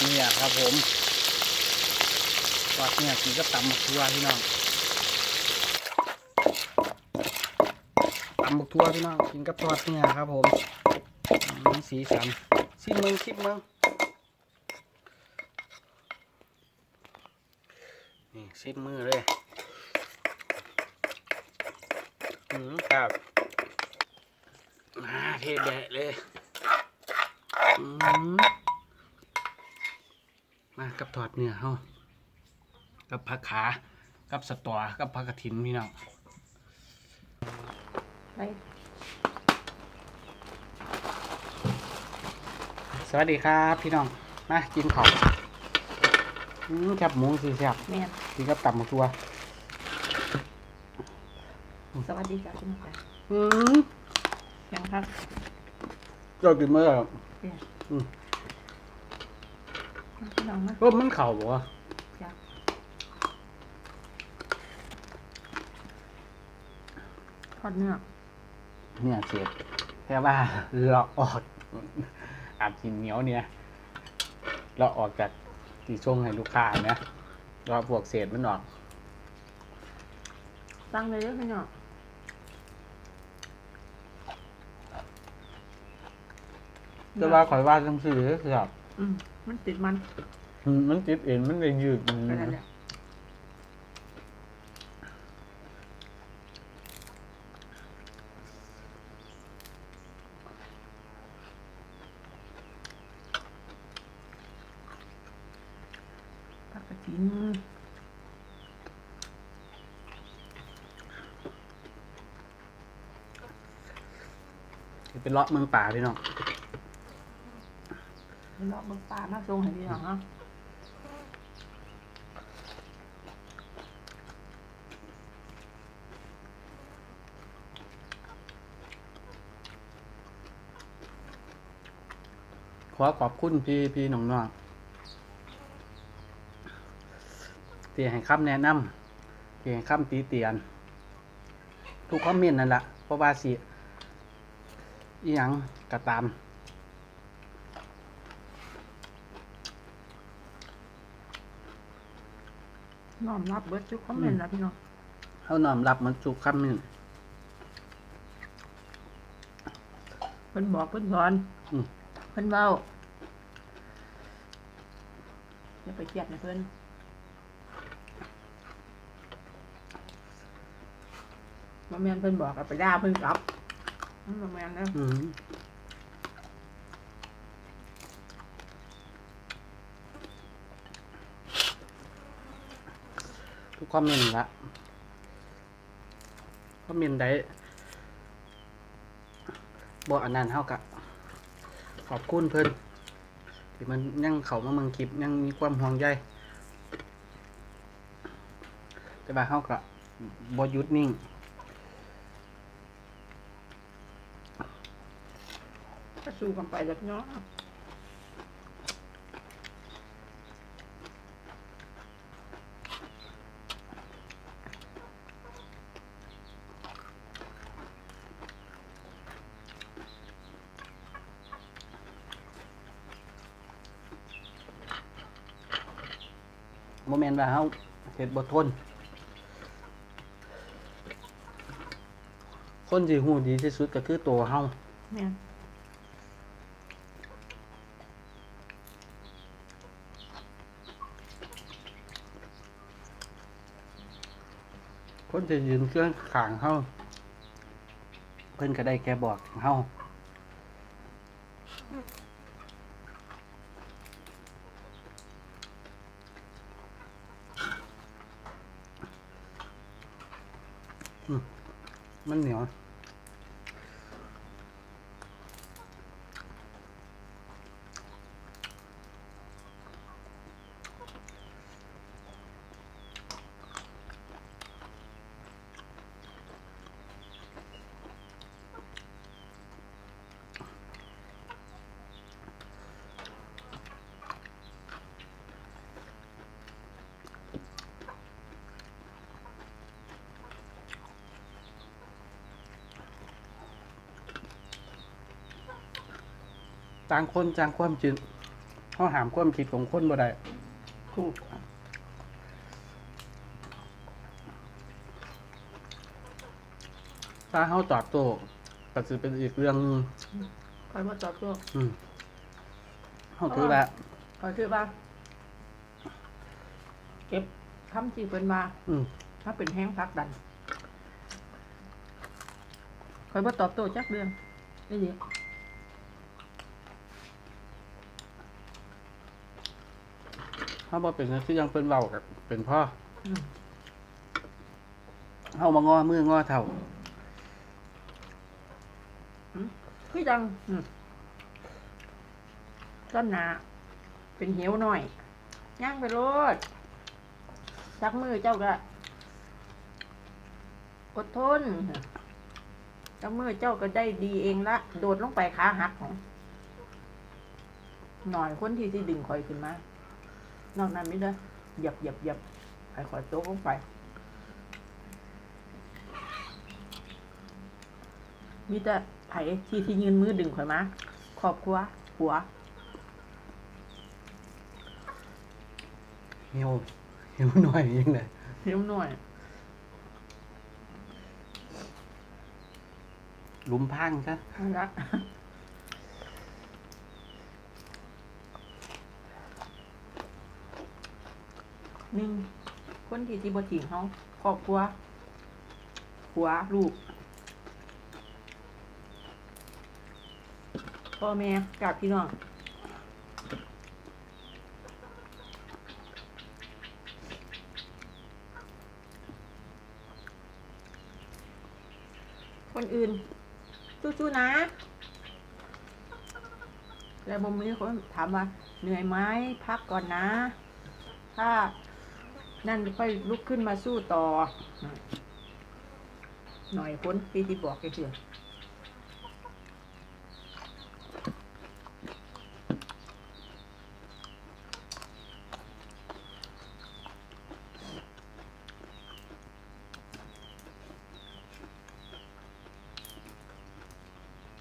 เนี่ยครับผมทอดเนี่ยกินก็ตำบักทั่วพี่น้องตำบักทั่วพี่น้องกินกับทอดเนี่ยครับผมสีสันชิมเมืองชิมเมืองนี่ชิมมือเลยอืมครับมาเทแดะเลยอืม มากับทอดเนื้อเฮากับผักขา กับสตอกับผักกระถินพี่น้องไปสวัสดีครับพี่น้อง มากินข้าวอืมแคบหมูสิแซ่บแม่นกินกับตำบักตัวสวัสดีจ้ะคุณค่ะอืมยังครับเรากินเมื่อไหร่ พี่น้องมาก็มันเข่าบ่วะจ้ะทอดเนื้อเนี่ยเสียดแค่ว่าเราออกอาจกินเหนียวเนี่ย เราออกจากที่ช่วงให้ลูกค้าเนี่ยเราพวกเศษมันออกตั้งเลยเด้อพี่น้องแต่ว่าข่อยว่าจังซี่คือแบบอืม มันติดมันอืมมันติดเอ็นมันเลยยืดอืมไปนั่นแหละผักกระถินสิเป็นเลาะเมืองป่าพี่น้อง เลาะเบิ่งปลามาส่งให้พี่น้องเนาะขอขอบคุณพี่พี่น้องน้องที่ให้คำแนะนำที่ให้คำตีเตียน ทุกคอมเมนต์นั่นแหละเพราะว่าสิอีหยังก็ตาม น้อมรับเบิดทุกคอมเมนต์นะพี่น้องเขาน้อมรับมันทุกคำเมนต์เพิ่นบอกเพิ่นสอนอืมเพิ่นเว้าอย่าไปเครียดนะเพิ่นบ่แม่นเพิ่นบอกก็ไปด่าเพิ่นกลับมันบ่แม่นเด้อ อืม ทุกคอมเมนต์ละคอมเมนต์ใดบอกอันนั้นเท่ากับขอบคุณเพิ่นที่มันยังเขามาเมืองคลิปยังมีความห่วงใยแต่ว่าเขากับบหยุดนิ่งก็สู้กันไปแล้วเนาะ นต์ว่าเฮาเฮ็ดบ่ทน คนที่ฮู้ดีที่สุดก็คือตัวเฮาแม่นคนที่ยืนเครื่องข้างเฮาเพิ่นก็ได้แค่บอกถึงเฮา ต่างคนต่างความจืดเขาหามความคิดของคนบ่ได้ถูกถ้าเขาตอบโต้ก็จะเป็นอีกเรื่องหนึ่งคอยมาตอบตัวอืมเขาถือว่าคอยคือว่าเก็บคำจีเป็นมาอืมถ้าเป็นแห้งพักดันคอยมาตอบโต้จักเดือนนี่ดีเขาบอกเป็นที่ยังเป็นเบากับเป็นพ่ออืมเขามางอมืองอเท่าคือจังอืมต้นหนาเป็นเหวหน่อยย่างไปโลดจักมือเจ้าก็อดทนจักมือเจ้าก็ได้ดีเองละโดดลงไปขาหักของหน่อยคนที่ที่ดึงคอยขึ้นมา นอกนั้นไม่ได้เหยับเหยับเหยับให้คอยโต๊ะลงไป มีแต่ไผที่ที่ยืนมือดึงข่อยมาครอบครัวผัวหิวหิวหน่อยยังไงเลี้ยงหน่อย ลุมพังซะนั่นละ หนึ่งคนที่ที่บ่ทิ้งเขาครอบครัวผัวลูก พ่อแม่กับพี่น้องคนอื่นสู้ๆนะ แล้วมุมนี้คนถามว่าเหนื่อยไหมพักก่อนนะ ถ้า นั่นค่อยลุกขึ้นมาสู้ต่อ หน่อยพ้นปีที่บอกแกเถื่อ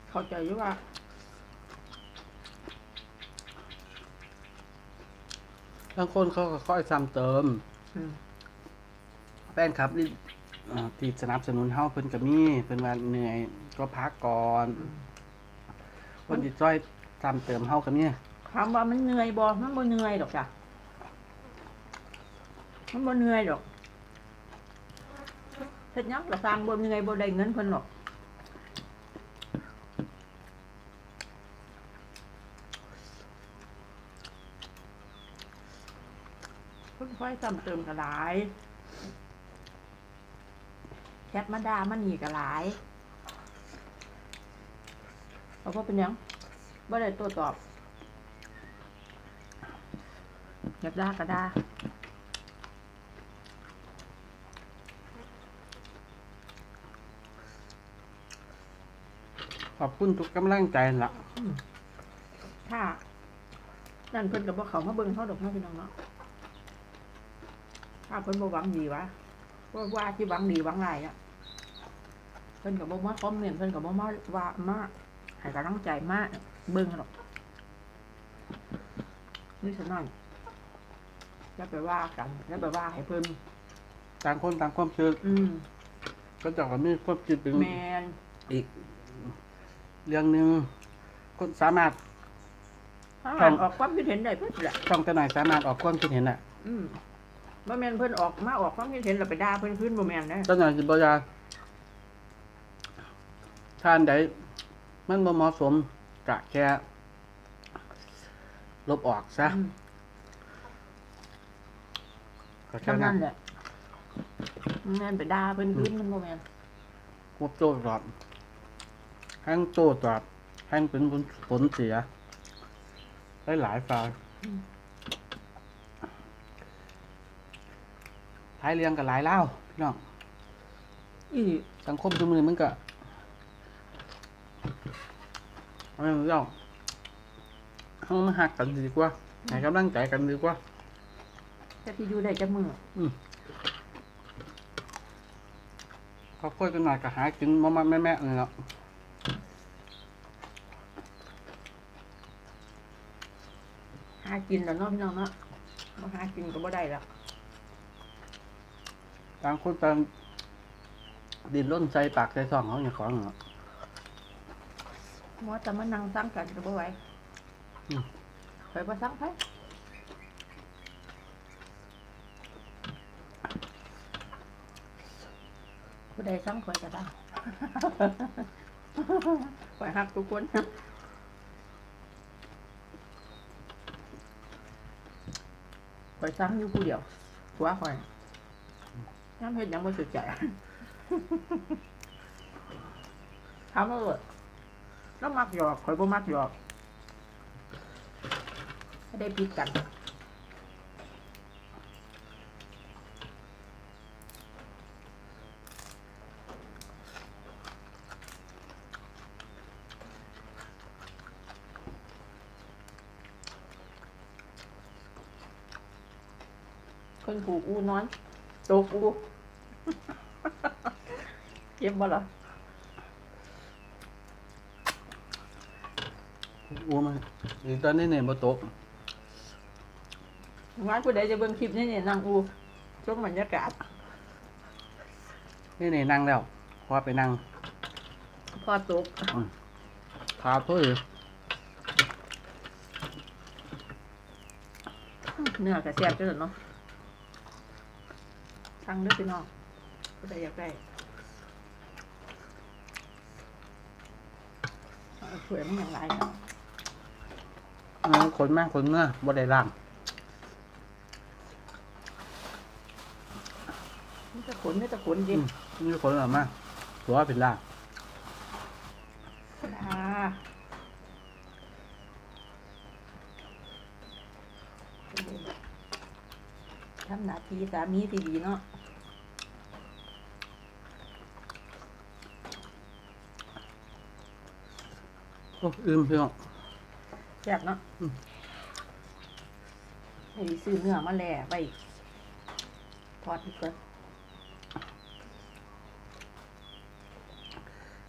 เข้าใจอยู่ว่าบางคนเขาก็ค่อยซ้ำเติม แฟนครับนี่อ่าที่สนับสนุนเฮาเพิ่นก็มีเพิ่นว่าเหนื่อยก็พักก่อน คนที่จ้อยซ้ำเติมเฮาก็มีถามว่ามันเหนื่อยบ่มันบ่เหนื่อยดอกจ้ะมันบ่เหนื่อยดอกเฮ็ดหยังก็สร้างบ่เหนื่อยบ่ได้เงินเพิ่นหรอก เพิ่นค่อยซ้ำเติมก็หลายแชทมาด่ามันนี่ก็หลายเอาบ่เป็นหยังบ่ได้โตัวตอบอยากด่าก็ด่าขอบคุณทุกกำลังใจล่ะถ้านั่นเพิ่นก็บ่เข้ามาเบิ่งเฮาดอกเนาะพี่น้องเนาะ ถ้าเพิ่นบ่หวังดีวะว่าว่าที่หวังดีหวังร้ายอะ เพิ่นก็บ่มาคอมเมนต์เพิ่นก็บ่มาว่ามาให้กำลังใจมาเบิ่งหรอกนี่ซะหน่อยอย่าไปว่ากันอย่าไปว่าให้เพิ่นต่างคนต่างความคิดอืมก็เจะก็มีความคิดเป็นแมนอีก เรื่องหนึงคนสามารถ ถ้าครับออกความคิดเห็นได้เพิ่นแหละ ช่องแต่หน่อยสามารถออกความคิดเห็นน่ะ อืม บ่แม่นเพิ่นออกมาออกความคิดเห็นแล้วไปด่าเพิ่นขึ้นบ่แม่นเด้แต่หน่อยสิบ่อยาท่านใดมันบ่เหมาะสมกะแค่ลบออกซะอืมก็แค่เท่านั้นั้นนแหละมันแม่นไปด่าเพิ่นขึ้นมันบ่แม่นควบโต้ตอบแห้งโต้ตอบแห้งเป็นผลผลเสียได้หลายฝ่าย ท้ายเรียงกับหลายเล่าพี่น้องอีสังคมทุกมือมันก็ไม่รู้เรื่องเขามาหักกันดีกว่าให้กำลังใจกันดีกว่าจะที่อยู่ได้จักมื้อเขาคุยกันหน่อยก็หากินมามาแม่แม่เลยเนาะหาากินแล้วเนาะพี่น้องเนาะมาหากินก็บ่ได้แล้ว ต่างคนต่างดินล้นใจปากใจท้องเขาอย่างของเนาะหมอจะมานั่งสั่งกันก็บ่ไหวอืม ไปบ่สั่งไปผู้ใดสั่งข่อยก็ได้ ข่อยฮักทุกคน ข่อยสั่งอยู่ผู้เดียวผัวข่อย น้ำเฮ็ดยังบ่สุดใจถามว่าเออแล้วมักหยอกข่อยบ่มักหยอกไม่ได้ผิดกันคนผูกอูนอน ตกอูเจ็บบ่ล่ะอ้วมันอีกตอนนี้เนี่ยบ่ตกงานผู้ใดจะเบิ่งคลิปนี่เนี่ยนางอูชมบรรยากาศนี่เนี่ยนั่งแล้วพอไปนั่งพอตกพาตัวอยู่เนื้อกระแซ่บจังเลยเนาะ สั่งเด้วยพี่น้องผู้ใดอยากได้เอาสวยมันอย่างไรเนาะเอาขนมาขนมาบ่ได้ล่างมันจะขนไม่จะขนจริอืงมนี่ขนออกมาตัวเป็นล่างอ่าทำหน้าที่สามีที่ดีเนาะ โอ้อืมพี่น้อง แซ่บเนาะอืมให้ซื้อเนื้อมาแล่ไปทอดอีกก่อน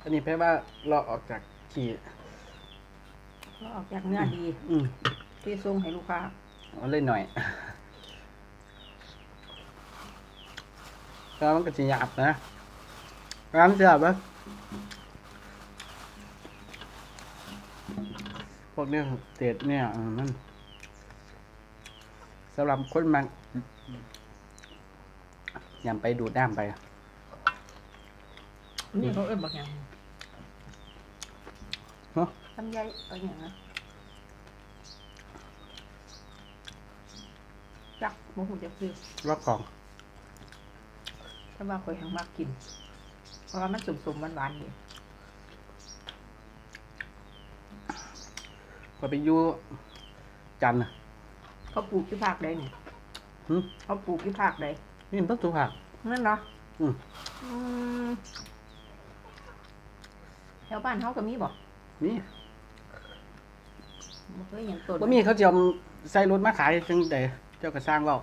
อันนี้แปลว่าเราออกจากขีดแล้วออกจากเนื้อดีอืมที่ส่งให้ลูกค้าเอาเล่นหน่อย แล้วมันก็จะหยาบนะร้านจะหยาบปะ วกเนี้ยเศษเนี่ยเออมันสำหรับคนมันยำไปดูดน้ำไป นี่เขาเอิ้นบักหยังฮะทำใยเอาอย่างนะจักโมโหจะคือรอบกล่อง ถ้าว่าคอยหังมากกิน เพราะว่ามันสมๆหวานๆอ ก็ไปอยู่จันทร์น่ะ เขาปลูกที่ภาคใดเนี่ยหึ เขาปลูกที่ภาคใดนี่มันต้นสุผัก นั่นเหรออืม อืมแถวบ้านเขาก็มีบ่นี่บ่เคยเห็นต้นว่ามีเขาจะเอาใส่รถมาขายจังแต่เจ้าก็สร้างเว่า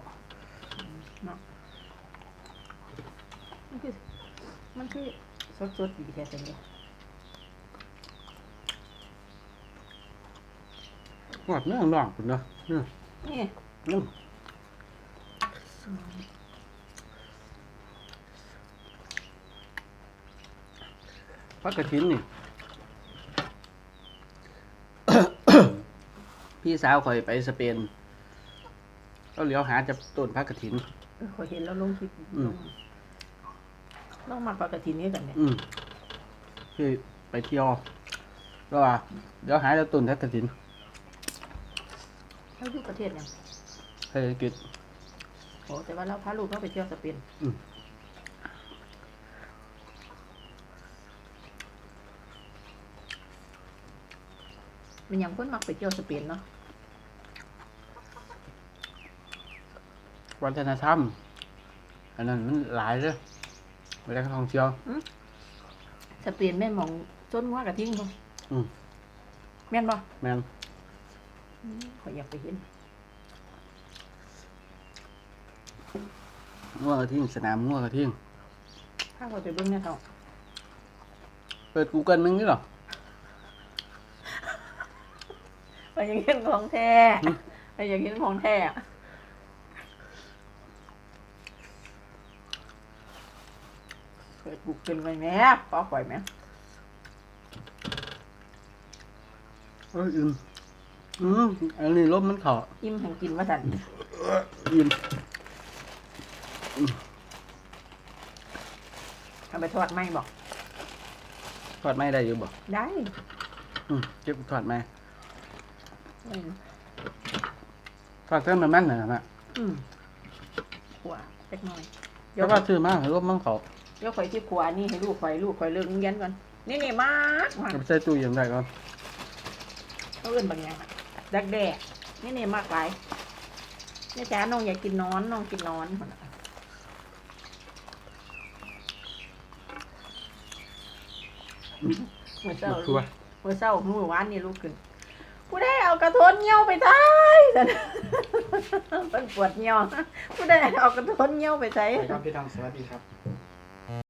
มันคือมันคือสดๆดีแท้ๆเนี่ย หอดเนื้อน่องคุณเนาะเนื้อนี่เนื้อพักกระถินนี่ พี่สาวคอยไปสเปนก็เหลียวหาจะต้นพักกระถินเออขอยเห็นแล้วลงคลิปอืลมงลงมาปกตินี้กันเนี่ยอืมคือไปเที่ยวแล้วว่าเดี๋ยวหาจะต้นพักกระถิน เขาอยู่ประเทศเนี่ยเศรษฐกิจ โอ้แต่ว่าเราพาลูกเราไปเที่ยวสเปนอืม มันยังคนมักไปเที่ยวสเปนเนาะวัฒนธรรม อันนั้นมันหลายเลยเวลาท่องเที่ยว สเปนแม่นหมองจนหัว่ากระทิ้งบ่อืม แม่นบ่แม่น ขอยอยากไปเห็นงัวกระทิ่งสนามงัวกระทิ่งถ้าเราไปเบิ่งเนี่ยเท่าเปิด Google มึงนี่หรอมันยังเห็นของแท้อืมมรอยากกินของแท้อะเปิดบุกกินไปแม่ปอกปล่อยไหมเอ้ยอิ่ม อืมอันนี้ลมมันเข่าอิ่มแห่งกินว่าสันอิ่มเอาไปทอดไหมบอกทอดไม่ได้อยู่บ่ได้อืมเก็บทอดไหมอืมทอดเส้นมันแม่นหน่อยนะอืมขวาเล็กน้อยเพราะว่าซื้อมาให้ลมมันเข่าเดี๋ยวข่อยที่ขวานี่ให้ลูกข่อยลูกข่อยเลิกโรงเรียนก่อนนี่นี่มากมากเอาไปใส่ตู้เย็นได้ก่อนเขาเอื่นบางอย่างอะ ดักแด่นี่นี่มากหลายนี่จ้าน้องอยากกินนอนน้องกินนอนพุ่นน่ะเมื่อเช้าคือว่าเมื่อเช้าเมื่อวานนี่ลูกขึ้นผู้ได้เอากระทนเงี้ยวไปใช้สันเป็นปวดเงี้ยวผู้ได้เอากระทนเงี้ยวไปใช้ครับพี่ทองสวัสดีครับ